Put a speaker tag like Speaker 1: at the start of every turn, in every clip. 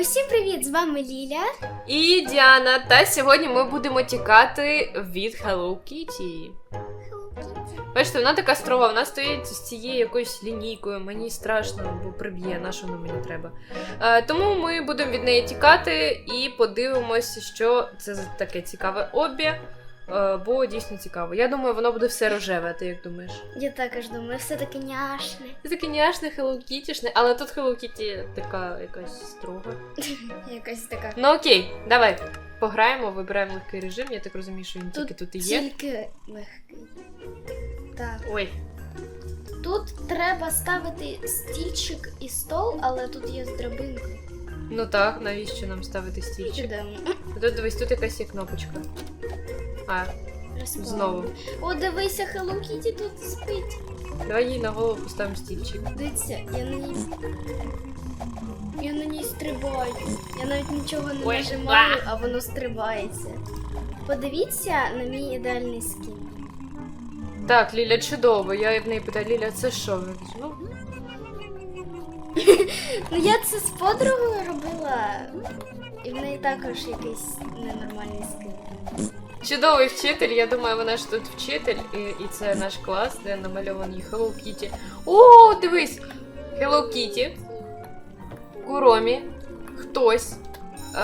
Speaker 1: Усім привіт! З вами Ліля.
Speaker 2: І Діана, та сьогодні ми будемо тікати від Hello Kitty. Бачите, вона така строга, вона стоїть з цією якоюсь лінійкою, мені страшно, бо приб'є, на що воно мені треба. Е, тому ми будемо від неї тікати і подивимося, що це за таке цікаве обі. Е, бо дійсно цікаво. Я думаю, воно буде все рожеве, ти як думаєш?
Speaker 1: Я також думаю, все таке няшне.
Speaker 2: Це таке няшне, Hello але тут Hello така якась строга.
Speaker 1: Якась така.
Speaker 2: Ну окей, давай. Пограємо, вибираємо легкий режим. Я так розумію, що він тільки тут і є.
Speaker 1: Тільки легкий. Так.
Speaker 2: Ой,
Speaker 1: Тут треба ставити стільчик і стол, але тут є з драбинкою.
Speaker 2: ну так, навіщо нам ставити стільчик?
Speaker 1: Підемо.
Speaker 2: Тут дивись, тут якась є кнопочка. А, знову.
Speaker 1: О, дивися, Hello Kitty тут спить.
Speaker 2: Давай їй на голову поставимо стільчик.
Speaker 1: Дивіться, я на ній. Я на ній стрибаю. Я навіть нічого не
Speaker 2: Ой,
Speaker 1: нажимаю, а воно стрибається. Подивіться на мій ідеальний скін.
Speaker 2: Так, Ліля, чудово. Я в неї питаю, Ліля, це що? Вона каже, Ну,
Speaker 1: Ну я це з подругою робила, і в неї також якийсь ненормальний скин.
Speaker 2: Чудовий вчитель. Я думаю, вона ж тут вчитель, і, і це наш клас, де намальовані Hello Kitty. О, дивись! Hello Kitty. Куромі. Хтось. Е,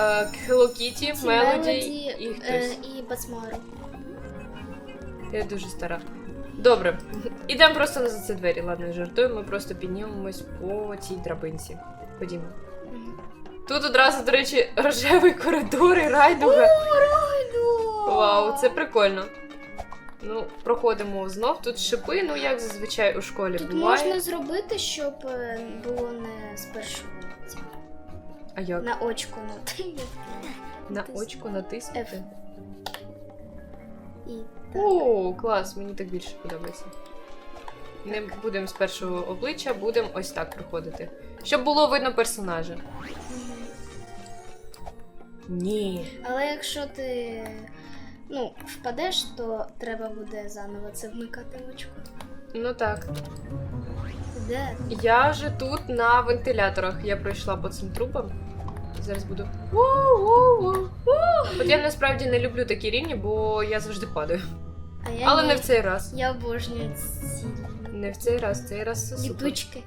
Speaker 2: Hello Kitty, Мелоді і хтось.
Speaker 1: е, і Басмару.
Speaker 2: Я дуже стара. Добре, ідемо просто на за ці двері. Ладно, жартую, ми просто піднімемось по цій драбинці. Ходімо. Тут одразу, до речі, рожевий коридор і райдуга. Вау, це прикольно. Ну, проходимо знов. Тут шипи, ну як зазвичай у школі
Speaker 1: Тут
Speaker 2: буває.
Speaker 1: можна зробити, щоб е, було не з першого лиця.
Speaker 2: А як?
Speaker 1: На очку ну.
Speaker 2: На
Speaker 1: Натис-
Speaker 2: очку натиснути.
Speaker 1: І так.
Speaker 2: О, клас, мені так більше подобається. Не будемо з першого обличчя, будемо ось так проходити. Щоб було видно персонажа.
Speaker 1: Мгм.
Speaker 2: Ні.
Speaker 1: Але якщо ти ну, впадеш, то треба буде заново це вмикати очко.
Speaker 2: Ну так.
Speaker 1: Де?
Speaker 2: Я же тут на вентиляторах. Я пройшла по цим трубам. Зараз буду. Воу-воу-воу. От я насправді не люблю такі рівні, бо я завжди падаю.
Speaker 1: А я
Speaker 2: Але не в цей раз.
Speaker 1: Я обожнюю ці
Speaker 2: Не в цей раз, цей раз все супер.
Speaker 1: ліпучки.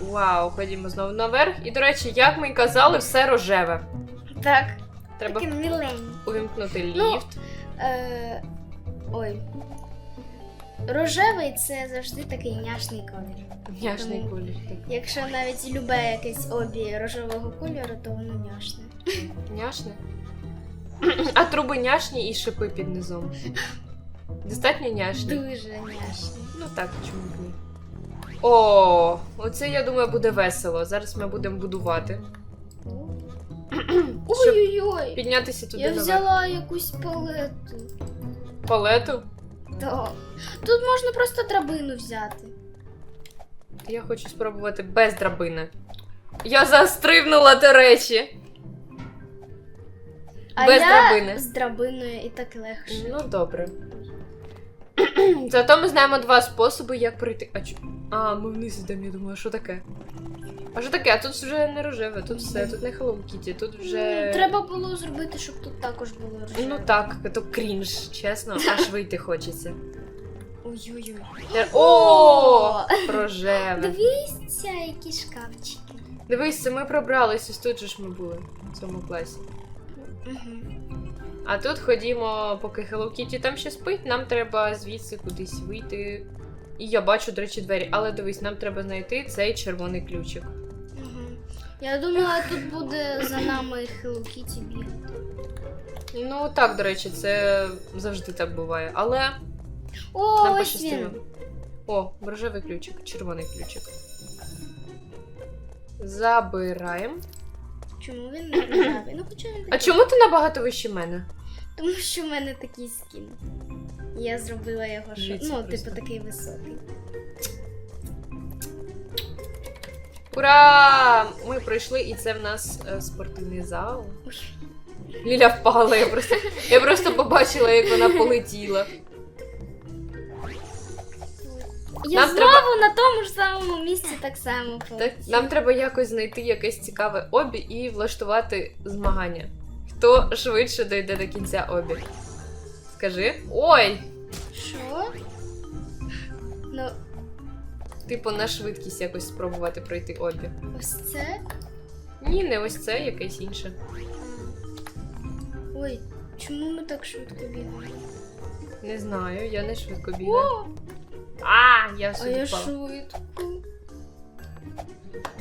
Speaker 2: Вау, ходімо знову наверх. І, до речі, як ми й казали, все рожеве.
Speaker 1: Так,
Speaker 2: Треба
Speaker 1: таке міленьке.
Speaker 2: увімкнути
Speaker 1: Ну,
Speaker 2: ліфт.
Speaker 1: Е, ой. Рожевий це завжди такий няшний колір.
Speaker 2: Няшний
Speaker 1: тому-
Speaker 2: колір. Так.
Speaker 1: Якщо навіть любе якесь обі рожевого кольору, то воно няшне.
Speaker 2: Няшне. А труби няшні і шипи під низом. Достатньо няшні.
Speaker 1: Дуже няшне.
Speaker 2: Ну так, чому б ні. О, оце я думаю буде весело. Зараз ми будемо будувати.
Speaker 1: Ой-ой-ой!
Speaker 2: піднятися туди
Speaker 1: Я
Speaker 2: наверх.
Speaker 1: взяла якусь палету.
Speaker 2: Палету.
Speaker 1: Так. Тут можна просто драбину взяти.
Speaker 2: Я хочу спробувати без драбини. Я застрибнула, до речі.
Speaker 1: А
Speaker 2: Без
Speaker 1: я
Speaker 2: драбини.
Speaker 1: з драбиною і так легше.
Speaker 2: Ну, добре. Зато ми знаємо два способи, як пройти. А, чо- а ми вниз йдемо, я думаю, що таке? А що таке? А тут вже не рожеве, тут все, тут не Hello Kitty, тут вже.
Speaker 1: Треба було зробити, щоб тут також було рожеве.
Speaker 2: Ну так, то крінж, чесно, аж вийти хочеться.
Speaker 1: Ой-ой-ой.
Speaker 2: О! Рожеве.
Speaker 1: Дивіться, які шкафчики.
Speaker 2: Дивись, це ми пробрались, ось тут же ж ми були в цьому класі.
Speaker 1: Угу.
Speaker 2: А тут ходімо, поки Hello Kitty там ще спить, нам треба звідси кудись вийти. І я бачу, до речі, двері. Але дивись, нам треба знайти цей червоний ключик.
Speaker 1: Я думала, тут буде за нами Hello Kitty бігати.
Speaker 2: Ну так, до речі, це завжди так буває. Але
Speaker 1: О,
Speaker 2: нам
Speaker 1: ось
Speaker 2: пощастило.
Speaker 1: він.
Speaker 2: О, рожевий ключик, червоний ключик. Забираємо.
Speaker 1: Чому він не рожевий? Ну хоча він
Speaker 2: А чому ти набагато вище мене?
Speaker 1: Тому що в мене такий скін. Я зробила його що.
Speaker 2: Дивіться
Speaker 1: Ну,
Speaker 2: просто.
Speaker 1: типу, такий високий.
Speaker 2: Ура! Ми пройшли, і це в нас е, спортивний зал. Ліля впала, я просто, я просто побачила, як вона полетіла.
Speaker 1: Я
Speaker 2: Нам
Speaker 1: знову
Speaker 2: треба-
Speaker 1: на тому ж самому місці так само
Speaker 2: Так,
Speaker 1: полетіла.
Speaker 2: нам треба якось знайти якесь цікаве обі і влаштувати змагання. Хто швидше дойде до кінця обі? Скажи. Ой!
Speaker 1: Що? Ну,
Speaker 2: Типу на швидкість якось спробувати пройти обі.
Speaker 1: ось це.
Speaker 2: Ні, не ось це, якесь інше.
Speaker 1: Ой, чому ми так швидко бігаємо?
Speaker 2: Не знаю, я не швидко бігаю. А, я
Speaker 1: А
Speaker 2: сюди
Speaker 1: я
Speaker 2: впала.
Speaker 1: швидко.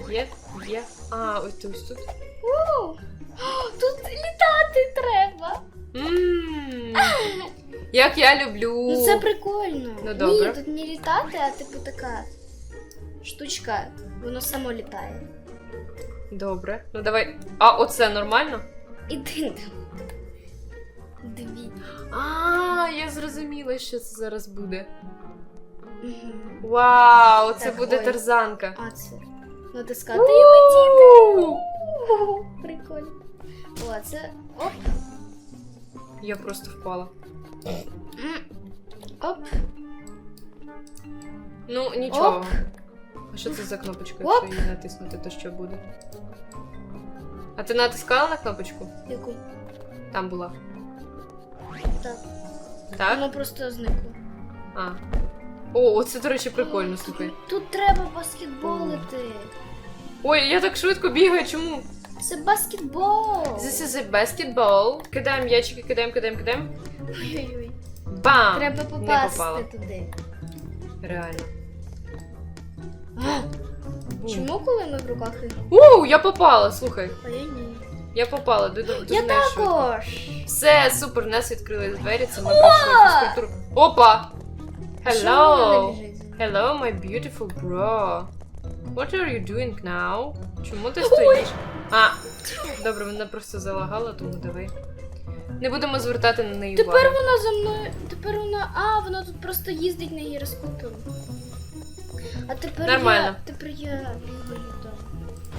Speaker 2: Є, є. А, ось тут, ось тут.
Speaker 1: О, тут літати треба.
Speaker 2: Ммм. Як я люблю.
Speaker 1: Ну це прикольно.
Speaker 2: Ну, добре.
Speaker 1: Ні, тут не літати, а типу така штучка, воно само літає.
Speaker 2: Добре. Ну давай. А, оце нормально?
Speaker 1: Іди там. Дві.
Speaker 2: А, я зрозуміла, що це зараз буде.
Speaker 1: Угу.
Speaker 2: Вау, це
Speaker 1: Так,
Speaker 2: буде
Speaker 1: ой.
Speaker 2: тарзанка.
Speaker 1: А це. Натискати і летіти.
Speaker 2: У!
Speaker 1: Уху, Прикольно. О, це. Оп.
Speaker 2: Я просто впала.
Speaker 1: М. Оп.
Speaker 2: Ну, нічого.
Speaker 1: Оп.
Speaker 2: А що це за кнопочка?
Speaker 1: Оп.
Speaker 2: Якщо її натиснути, то що буде? А ти натискала на кнопочку?
Speaker 1: Яку?
Speaker 2: Там була.
Speaker 1: Так.
Speaker 2: Так?
Speaker 1: Воно просто зникло.
Speaker 2: А. О, оце, до речі, прикольно, слухай.
Speaker 1: Тут треба баскетболити.
Speaker 2: Ой, я так швидко бігаю, чому?
Speaker 1: Це баскетбол.
Speaker 2: This is a basketball. Кидаємо м'ячики, кидаємо, кидаємо, кидаємо.
Speaker 1: Ой-ой-ой.
Speaker 2: Бам!
Speaker 1: Треба
Speaker 2: Не
Speaker 1: попасти
Speaker 2: попала.
Speaker 1: туди.
Speaker 2: Реально.
Speaker 1: Чому, коли ми в руках?
Speaker 2: Оу, я попала, слухай.
Speaker 1: А я ні.
Speaker 2: Я попала, дуже, дуже
Speaker 1: Я також.
Speaker 2: Все, супер, нас відкрили двері, це ми пройшли фізкультуру. Опа! Hello! Hello, my beautiful bro. What are you doing now? Чому ти стоїш? А, добре, вона просто залагала, тому давай. Не будемо звертати на неї увагу.
Speaker 1: Тепер вона за мною. Тепер вона. А, вона тут просто їздить на гіроскутеру. А тепер
Speaker 2: Нормально.
Speaker 1: я. Тепер я там.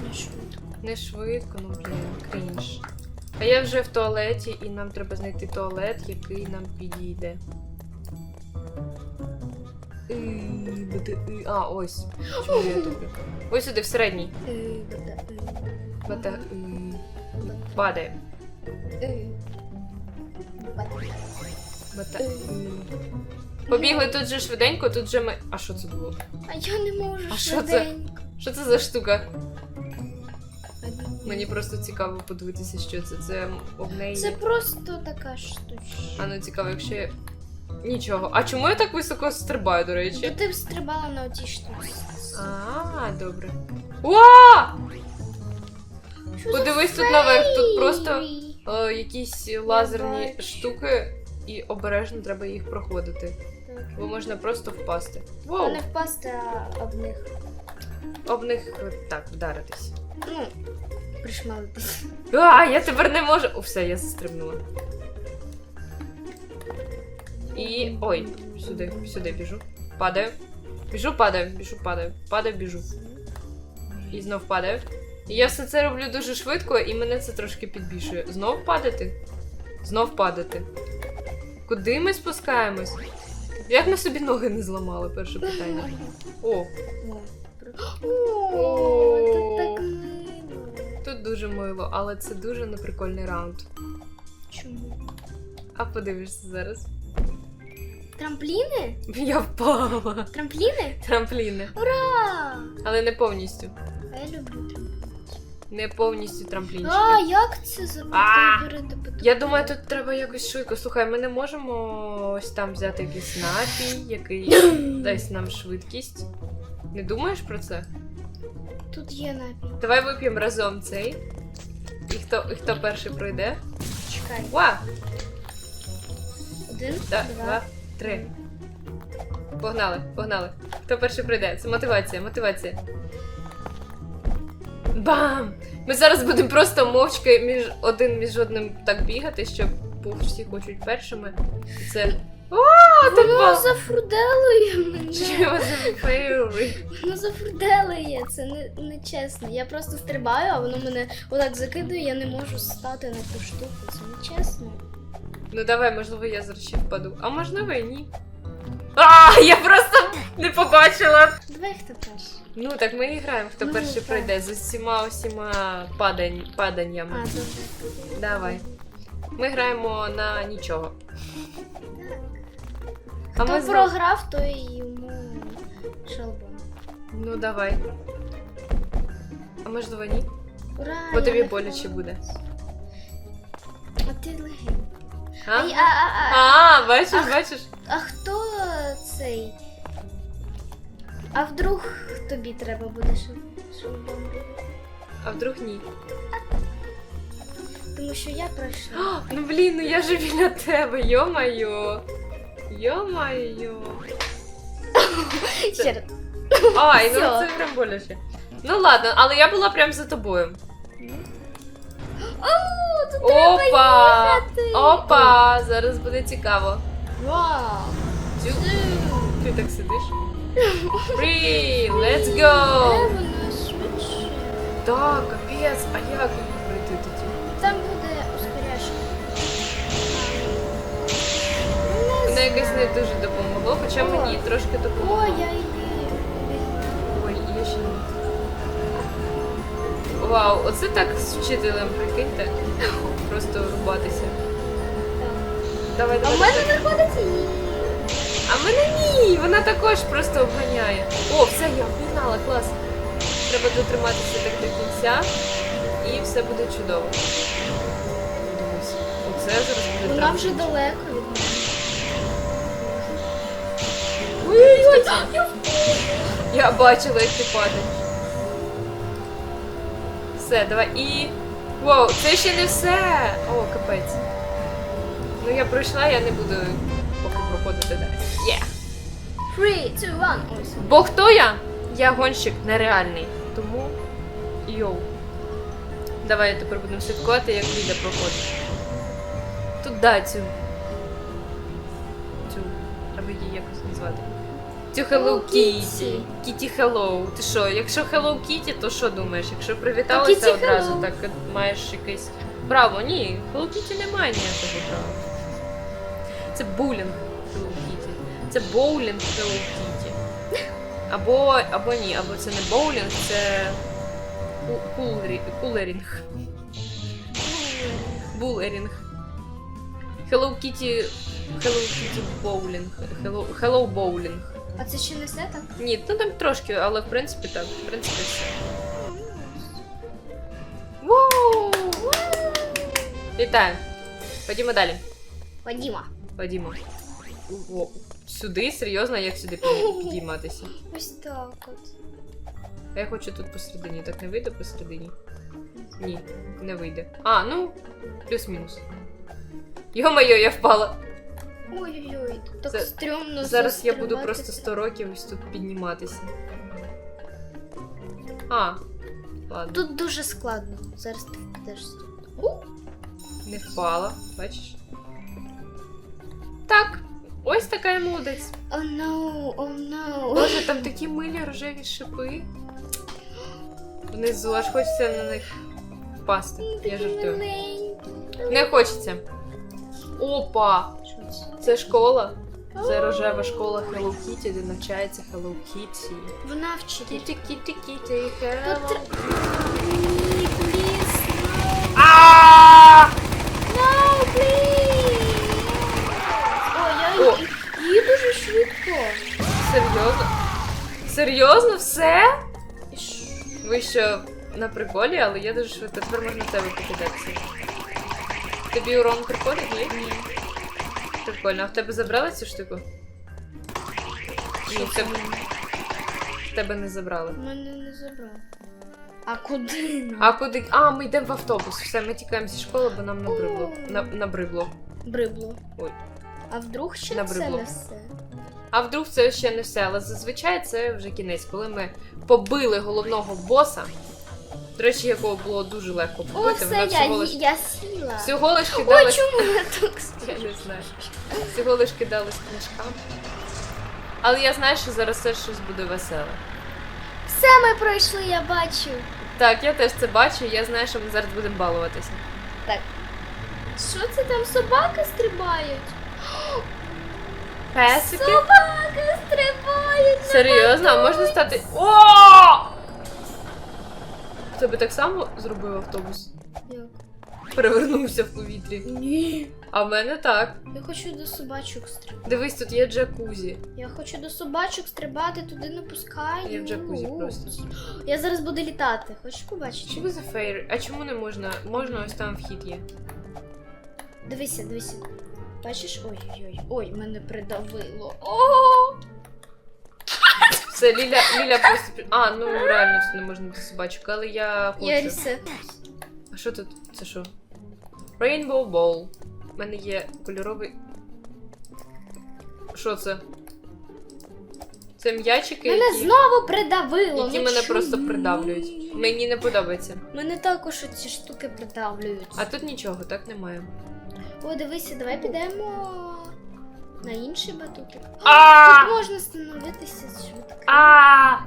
Speaker 1: Не швидко.
Speaker 2: Не швидко, ну блін, крінж. А я вже в туалеті, і нам треба знайти туалет, який нам підійде. І, буде, і. А, ось. Чому я тут? Ось сюди, в середній.
Speaker 1: Е, бата, е,
Speaker 2: Бата, і.
Speaker 1: бата,
Speaker 2: Падає.
Speaker 1: е. Бата.
Speaker 2: Бата, і. Побігли тут же швиденько, тут же ми. А що це було?
Speaker 1: А я не можу
Speaker 2: А що це?
Speaker 1: швиденько.
Speaker 2: Що це за штука? Мені просто цікаво подивитися, що це. Це об неї.
Speaker 1: Це просто така штучка.
Speaker 2: А ну цікаво, якщо я. Нічого. А чому я так високо стрибаю, до
Speaker 1: То
Speaker 2: речі?
Speaker 1: ти стрибала на отій штуці.
Speaker 2: А, добре. Уа!
Speaker 1: Що за
Speaker 2: Подивись тут наверх, тут
Speaker 1: фейрі?
Speaker 2: просто е, якісь лазерні
Speaker 1: бачу.
Speaker 2: штуки, і обережно треба їх проходити. Бо можна просто впасти. Воу!
Speaker 1: не впасти, а об них.
Speaker 2: Об них так, вдаритись.
Speaker 1: Ну, пришмалитись.
Speaker 2: А, я тепер не можу. О, все, я застрибнула. І. Ой, сюди, сюди біжу. Падаю. Біжу, падаю, біжу, падаю. Падаю, біжу. І знов падаю. І я все це роблю дуже швидко, і мене це трошки підбішує. Знов падати? Знов падати. Куди ми спускаємось? Як ми собі ноги не зламали, перше питання. О,
Speaker 1: О, тут так мило.
Speaker 2: тут дуже мило, але це дуже неприкольний раунд.
Speaker 1: Чому?
Speaker 2: А подивишся зараз.
Speaker 1: Трампліни?
Speaker 2: Я впала.
Speaker 1: Трампліни?
Speaker 2: Трампліни.
Speaker 1: Ура!
Speaker 2: Але не повністю.
Speaker 1: А я люблю трампліни.
Speaker 2: Не повністю трамплінчики.
Speaker 1: А, як це забути
Speaker 2: Я думаю, тут треба якось швидко. Слухай, ми не можемо ось там взяти якийсь напій, який дасть нам швидкість. Не думаєш про це?
Speaker 1: Тут є напій.
Speaker 2: Давай вип'ємо разом цей. І хто, і хто перший пройде?
Speaker 1: Чекай.
Speaker 2: Ва!
Speaker 1: Один,
Speaker 2: Да,
Speaker 1: два,
Speaker 2: два, три. Погнали, погнали. Хто перший прийде? Це мотивація, мотивація. Бам! Ми зараз будемо просто мовчки між один між одним так бігати, щоб бо всі хочуть першими. І це. О, ти
Speaker 1: Воно
Speaker 2: ба!
Speaker 1: зафурделує мене.
Speaker 2: Що за?
Speaker 1: Воно зафурделує, це не, не чесно. Я просто стрибаю, а воно мене отак закидує, я не можу стати на ту штуку. Це не чесно.
Speaker 2: Ну давай, можливо, я зараз ще впаду. А можливо і ні. А, я просто не побачила.
Speaker 1: Давай хто перший.
Speaker 2: Ну так ми і граємо, хто
Speaker 1: Ну,
Speaker 2: перший
Speaker 1: так.
Speaker 2: пройде з усіма усіма падань,
Speaker 1: А,
Speaker 2: паданнями.
Speaker 1: добре.
Speaker 2: Давай. Ми граємо на нічого. А
Speaker 1: Хто
Speaker 2: ми
Speaker 1: програв, той йому шалбон.
Speaker 2: Ну давай. А можливо ні?
Speaker 1: Ура!
Speaker 2: Бо
Speaker 1: я
Speaker 2: тобі
Speaker 1: не
Speaker 2: боляче буде.
Speaker 1: А ти легень.
Speaker 2: А?
Speaker 1: А, а, а, а,
Speaker 2: А, бачиш, бачиш?
Speaker 1: а хто цей? А вдруг тобі треба буде шалбон?
Speaker 2: А вдруг ні?
Speaker 1: Тому що я пройшла.
Speaker 2: А, ну блін, ну я же біля тебе, йо-майо. Йо-майо.
Speaker 1: Ще раз.
Speaker 2: Ай, ну це прям боляче. Ну ладно, але я була прям за тобою.
Speaker 1: О, тут
Speaker 2: Опа!
Speaker 1: треба їхати.
Speaker 2: Опа! Зараз буде цікаво.
Speaker 1: Вау!
Speaker 2: Тю. Ти так сидиш? Free, let's go! Так, капець, а як її пройти тоді?
Speaker 1: Там буде ускоряшка.
Speaker 2: Вона якось не дуже допомогло, хоча
Speaker 1: О.
Speaker 2: мені трошки
Speaker 1: О,
Speaker 2: допомогло.
Speaker 1: я її.
Speaker 2: Ой, я ще не. Вау, оце так з вчителем, прикиньте. Просто рубатися. Давай,
Speaker 1: А в мене виходить її.
Speaker 2: А мене ні, вона також просто обганяє. О, все, я обігнала, клас. Треба дотриматися так до кінця, і все буде чудово. Дивись, оце зараз буде
Speaker 1: Вона вже далеко від мене.
Speaker 2: Ой-ой-ой, Я бачила, як ти падаєш. Все, давай і. Вау, це ще не все! О, капець. Ну я пройшла, я не буду проходити далі. Є!
Speaker 1: Three, two, one. Ось.
Speaker 2: Бо хто я? Я гонщик нереальний. Тому. Йоу. Давай тепер будемо слідкувати, як Ліля проходить. Тут да, цю. Цю. Треба її якось назвати. Цю Hello
Speaker 1: Hello
Speaker 2: Kitty.
Speaker 1: Kitty.
Speaker 2: Kitty Hello. Ти що, якщо Hello Kitty, то що думаєш? Якщо привіталася
Speaker 1: Kitty
Speaker 2: одразу,
Speaker 1: Hello.
Speaker 2: так маєш якесь право. Ні, Hello Kitty немає ніякого права. Це булінг. Це боулінг Hello Kitty. Або, або ні, або це не боулінг, це ку- кулері- кулерінг. Булерінг. Hello Kitty. Hello Kitty боулінг. Hello, Hello Bowling.
Speaker 1: А це ще не все так?
Speaker 2: Ні, ну там трошки, але в принципі так. В принципі все. Воу! Вітаю! Ходімо далі.
Speaker 1: Ходімо.
Speaker 2: Ходімо. О, Сюди? Серйозно, як сюди пі- підійматися?
Speaker 1: Ось так от.
Speaker 2: А я хочу тут посередині. Так не вийде посередині? Ні, не вийде. А, ну, плюс-мінус. Йо-моє, я впала.
Speaker 1: Ой-ой-ой, так
Speaker 2: Це-
Speaker 1: стрьомно.
Speaker 2: Зараз я буду просто 100 років ось тут підніматися. А, ладно.
Speaker 1: Тут дуже складно. Зараз ти впадеш.
Speaker 2: Не впала, бачиш? Так, ось така я молодець.
Speaker 1: О, no, о, no.
Speaker 2: Боже, там такі милі рожеві шипи. Внизу аж хочеться на них впасти. Я жартую. Не хочеться. Опа!
Speaker 1: Це?
Speaker 2: Школа. Це рожева школа Hello Kitty, де навчається Hello Kitty.
Speaker 1: Вона вчитель.
Speaker 2: Кіті, кіті, кіті, Hello.
Speaker 1: тр- Ні, пліс, no.
Speaker 2: А!
Speaker 1: No, please. Ой, я
Speaker 2: О.
Speaker 1: її дуже швидко.
Speaker 2: Серйозно? Серйозно, все? Ви що на приколі, але я дуже швидко. Тепер можна тебе покидатися. Тобі урон приходить, ні?
Speaker 1: Ні.
Speaker 2: Прикольно. А в тебе забрали цю штуку? Ні, в тебе, в тебе не забрали.
Speaker 1: Мене не забрав. А куди?
Speaker 2: А куди? А, ми йдемо в автобус. Все, ми тікаємо зі школи, бо нам набридло. На, набридло.
Speaker 1: Брибло.
Speaker 2: Ой.
Speaker 1: А вдруг ще це не все?
Speaker 2: А вдруг це ще не все, але зазвичай це вже кінець, коли ми побили головного боса. До речі, якого було дуже легко
Speaker 1: О,
Speaker 2: побити.
Speaker 1: все,
Speaker 2: вона
Speaker 1: я,
Speaker 2: всього лиш,
Speaker 1: я сіла.
Speaker 2: всього лиш кидалась.
Speaker 1: чому я так
Speaker 2: Я не знаю. Всього лиш кидалась книжками. Але я знаю, що зараз теж щось буде веселе.
Speaker 1: Все ми пройшли, я бачу.
Speaker 2: Так, я теж це бачу, я знаю, що ми зараз будемо балуватися.
Speaker 1: Так. Що це там собаки стрибають?
Speaker 2: Песики?
Speaker 1: Собаки стрибають.
Speaker 2: Серйозно, а можна стати. О! Ти би так само зробив автобус?
Speaker 1: Як?
Speaker 2: Перевернувся в повітрі.
Speaker 1: Ні.
Speaker 2: А в мене так.
Speaker 1: Я хочу до собачок стрибати.
Speaker 2: Дивись, тут є джакузі.
Speaker 1: Я хочу до собачок стрибати, туди не пускаю.
Speaker 2: Я в джакузі просто.
Speaker 1: Я зараз буду літати. Хочеш побачити?
Speaker 2: Ви за фейр? А чому не можна? Можна ось там вхід є.
Speaker 1: Дивися, дивися. Бачиш? Ой-ой-ой. Ой, мене придавило. О!
Speaker 2: Все, Ліля, Ліля просто. пі- А, ну реально це не можна бути собачок, але я хочу.
Speaker 1: Я рісе.
Speaker 2: А що тут? Це що? Rainbow Ball. У мене є кольоровий. Що це? Це м'ячики,
Speaker 1: Мене
Speaker 2: які,
Speaker 1: знову придавило.
Speaker 2: які
Speaker 1: ну
Speaker 2: мене
Speaker 1: чому?
Speaker 2: просто придавлюють. Мені не подобається.
Speaker 1: Мене також ці штуки придавлюють.
Speaker 2: А тут нічого, так немає.
Speaker 1: О, дивися, давай підемо на інший батутик.
Speaker 2: А!
Speaker 1: Тут можна становитися швидко.
Speaker 2: А!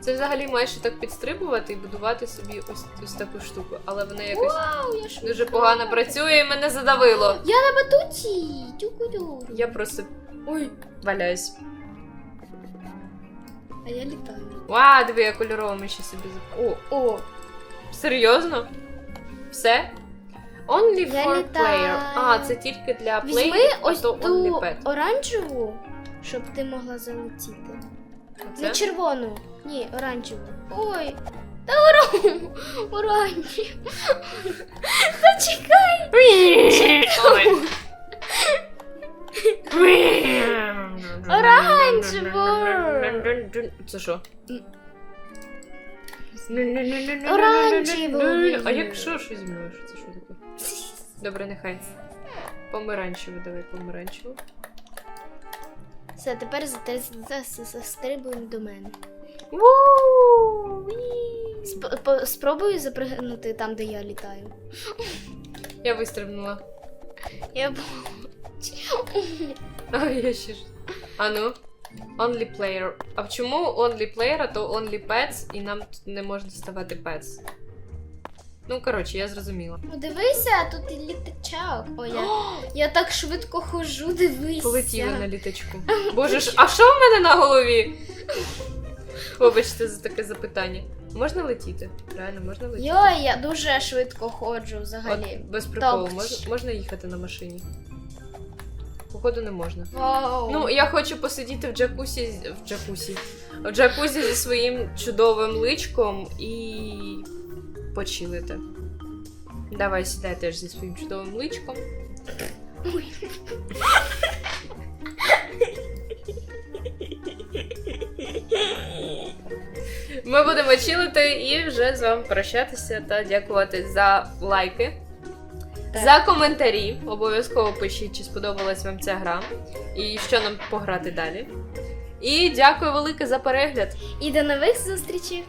Speaker 2: Це взагалі маєш так підстрибувати і будувати собі ось, ось таку штуку, але вона якось
Speaker 1: Вау, я
Speaker 2: дуже погано працює і мене задавило.
Speaker 1: Я на батуті. Дюку-дю.
Speaker 2: Я просто. Ой, валяюсь.
Speaker 1: А я літаю.
Speaker 2: Ва, диви, я кольоровими ще собі зап... О,
Speaker 1: О,
Speaker 2: серйозно? Все? Only
Speaker 1: Я
Speaker 2: for
Speaker 1: літаю.
Speaker 2: player. А, це тільки для
Speaker 1: візьми ось
Speaker 2: то
Speaker 1: ту
Speaker 2: pet.
Speaker 1: оранжеву, щоб ти могла залетіти. Не
Speaker 2: Оце?
Speaker 1: червону. Ні, оранжеву. Ой. Та оран... оранжеву. Зачекай.
Speaker 2: Ой.
Speaker 1: Оранжево.
Speaker 2: Це що?
Speaker 1: Оранжево.
Speaker 2: А якщо щось змінило, що це що таке? Добре, нехай. Помаранчево, давай помаранчево.
Speaker 1: Все, тепер застрибуємо до мене. Спробую запригнути там, де я літаю.
Speaker 2: Я вистрибнула.
Speaker 1: Я
Speaker 2: А я ще ж. А ну. Only player. А чому only player, а то only pets, і нам тут не можна ставати pets? Ну, коротше, я зрозуміла.
Speaker 1: Ну дивися, тут і літачок. О, я, я так швидко ходжу, дивися.
Speaker 2: Полетіли на літачку. Боже ж, а що в мене на голові? Вибачте за таке запитання. Можна летіти? Реально, можна летіти?
Speaker 1: Йой, я дуже швидко ходжу взагалі.
Speaker 2: От, без приколу, можна, можна їхати на машині? Походу не можна.
Speaker 1: Вау.
Speaker 2: Ну, я хочу посидіти в джакусі, з- в джакусі, в джакузі зі своїм чудовим личком і почилити. Давай сідай теж зі своїм чудовим личком. Ми будемо чилити і вже з вами прощатися та дякувати за лайки. За коментарі. Обов'язково пишіть, чи сподобалась вам ця гра і що нам пограти далі. І дякую велике за перегляд.
Speaker 1: І до нових зустрічей.